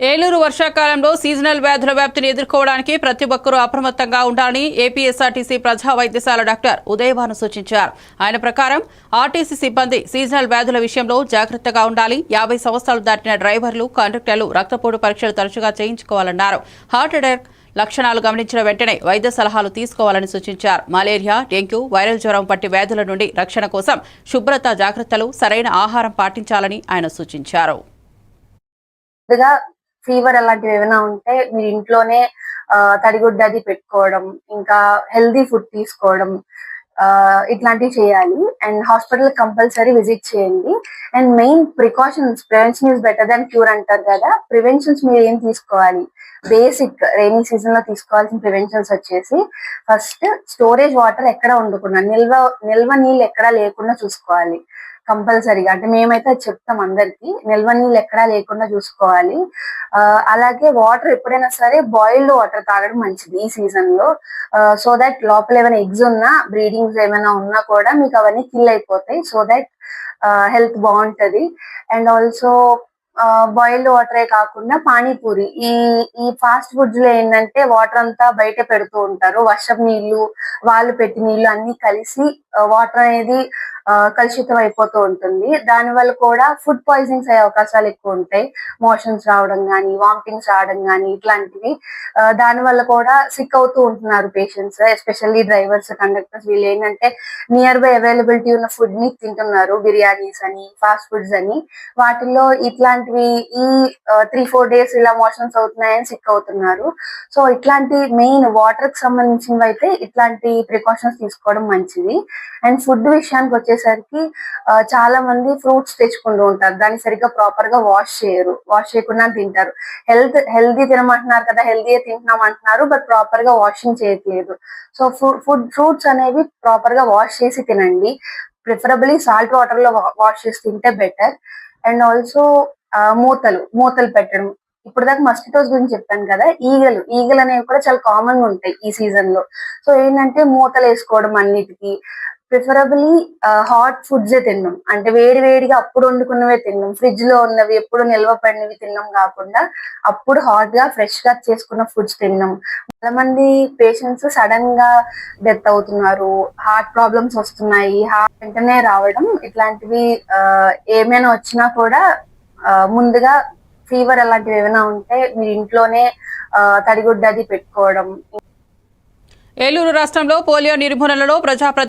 ఏలూరు వర్షాకాలంలో సీజనల్ వ్యాధుల వ్యాప్తిని ఎదుర్కోవడానికి ప్రతి ఒక్కరూ అప్రమత్తంగా ఉండాలని ఏపీఎస్ఆర్టీసీ ప్రజా వైద్యశాల డాక్టర్ ఉదయభాను సూచించారు. ఆయన ప్రకారం ఆర్టీసీ సిబ్బంది సీజనల్ వ్యాధుల విషయంలో జాగ్రత్తగా ఉండాలి. యాభై సంవత్సరాలు దాటిన డ్రైవర్లు కండక్టర్లు రక్తపోటు పరీక్షలు తరచుగా చేయించుకోవాలన్నారు. హార్ట్ అటాక్ లక్షణాలు గమనించిన వెంటనే వైద్య సలహాలు తీసుకోవాలని సూచించారు. మలేరియా డెంగ్యూ వైరల్ జ్వరం వంటి వ్యాధుల నుండి రక్షణ కోసం శుభ్రత జాగ్రత్తలు సరైన ఆహారం పాటించాలని ఆయన సూచించారు. ఫీవర్ అలాంటివి ఏమైనా ఉంటే మీరు ఇంట్లోనే తడిగుడ్డది తడిగుడ్డ అది పెట్టుకోవడం ఇంకా హెల్దీ ఫుడ్ తీసుకోవడం ఇట్లాంటివి చేయాలి. అండ్ హాస్పిటల్ కంపల్సరీ విజిట్ చేయండి. And main precautions prevention is better than cure అంటారు కదా. ప్రివెన్షన్స్ మీరు ఏం తీసుకోవాలి? బేసిక్ రైనీ సీజన్లో తీసుకోవాల్సిన ప్రివెన్షన్స్ వచ్చేసి ఫస్ట్ స్టోరేజ్ వాటర్ ఎక్కడ ఉండకుండా నిల్వ నిల్వ నీళ్ళు ఎక్కడా లేకుండా చూసుకోవాలి. కంపల్సరీగా. అంటే మేమైతే చెప్తాం అందరికి. నిల్వ నీళ్ళు ఎక్కడా లేకుండా చూసుకోవాలి. అలాగే వాటర్ ఎప్పుడైనా సరే బాయిల్డ్ వాటర్ తాగడం మంచిది ఈ సీజన్లో సో దట్ లోపల ఏమైనా ఎగ్స్ ఉన్నా బ్రీడింగ్స్ ఏమైనా ఉన్నా కూడా మీకు అవన్నీ కిల్ అయిపోతాయి. సో దట్ హెల్త్ బాగుంటది. అండ్ ఆల్సో బాయిల్డ్ వాటరే కాకుండా పానీపూరి. ఈ ఈ ఫాస్ట్ ఫుడ్స్లో ఏంటంటే వాటర్ అంతా బయట పెడుతూ ఉంటారు. వర్షం నీళ్ళు వాళ్ళు పెట్టి నీళ్ళు అన్ని కలిసి వాటర్ అనేది కలుషితం అయిపోతూ ఉంటుంది. దాని వల్ల కూడా ఫుడ్ పాయిజనింగ్స్ అయ్యే అవకాశాలు ఎక్కువ ఉంటాయి. మోషన్స్ రావడం కానీ వామిటింగ్స్ రావడం కానీ ఇట్లాంటివి. దానివల్ల దాని వల్ల కూడా సిక్ అవుతూ ఉంటున్నారు పేషెంట్స్ ఎస్పెషల్లీ డ్రైవర్స్ కండక్టర్స్ వీళ్ళు ఏంటంటే నియర్ బై అవైలబిలిటీ ఉన్న ఫుడ్ని తింటున్నారు. బిర్యానీస్ అని ఫాస్ట్ ఫుడ్స్ అని. వాటిల్లో ఇట్లాంటివి ఈ త్రీ ఫోర్ డేస్ ఇలా మోషన్స్ అవుతున్నాయని సిక్ అవుతున్నారు. సో ఇట్లాంటి మెయిన్ వాటర్కి సంబంధించినవి అయితే ఇట్లాంటి ప్రికాషన్స్ తీసుకోవడం మంచిది. అండ్ ఫుడ్ విషయానికి వచ్చేసరికి చాలా మంది ఫ్రూట్స్ తెచ్చుకుంటూ ఉంటారు. దాన్ని సరిగ్గా ప్రాపర్గా వాష్ చేయరు. వాష్ చేయకుండా తింటారు. హెల్త్ హెల్దీ తినమంటున్నారు కదా హెల్దీ తింటున్నాం అంటున్నారు బట్ ప్రాపర్గా వాషింగ్ చేయట్లేదు. సో ఫుడ్ ఫ్రూట్స్ అనేవి ప్రాపర్గా వాష్ చేసి తినండి. ప్రిఫరబుల్లీ సాల్ట్ వాటర్లో వాష్ చేసి తింటే బెటర్ అండ్ ఆల్సో మూతలు మూతలు పెట్టడం. ఇప్పుడు దాకా మస్కిటోస్ గురించి చెప్పాను కదా ఈగలు. ఈగలు అనేవి కూడా చాలా కామన్గా ఉంటాయి ఈ సీజన్లో. సో ఏంటంటే మూతలు వేసుకోవడం అన్నిటికీ ప్రిఫరబుల్లీ హాట్ ఫుడ్స్ తిన్నాం. అంటే వేడి వేడిగా అప్పుడు వండుకున్నవే తిన్నాం. ఫ్రిడ్జ్లో ఉన్నవి ఎప్పుడు నిల్వ పడినవి తిన్నాం కాకుండా అప్పుడు హాట్గా ఫ్రెష్గా చేసుకున్న ఫుడ్స్ తిన్నాం. చాలా మంది పేషెంట్స్ సడన్గా డెత్ అవుతున్నారు. హార్ట్ ప్రాబ్లమ్స్ వస్తున్నాయి. హార్ట్ వెంటనే రావడం ఇట్లాంటివి ఏమైనా వచ్చినా కూడా ముందుగా ఫీవర్ అలాంటివి ఏమైనా ఉంటే మీరు ఇంట్లోనే తడిగుడ్డది తడిగుడ్డ అది పెట్టుకోవడం. ఏలూరు రాష్ట్రంలో పోలియో నిర్మూలనలో ప్రజాప్రతి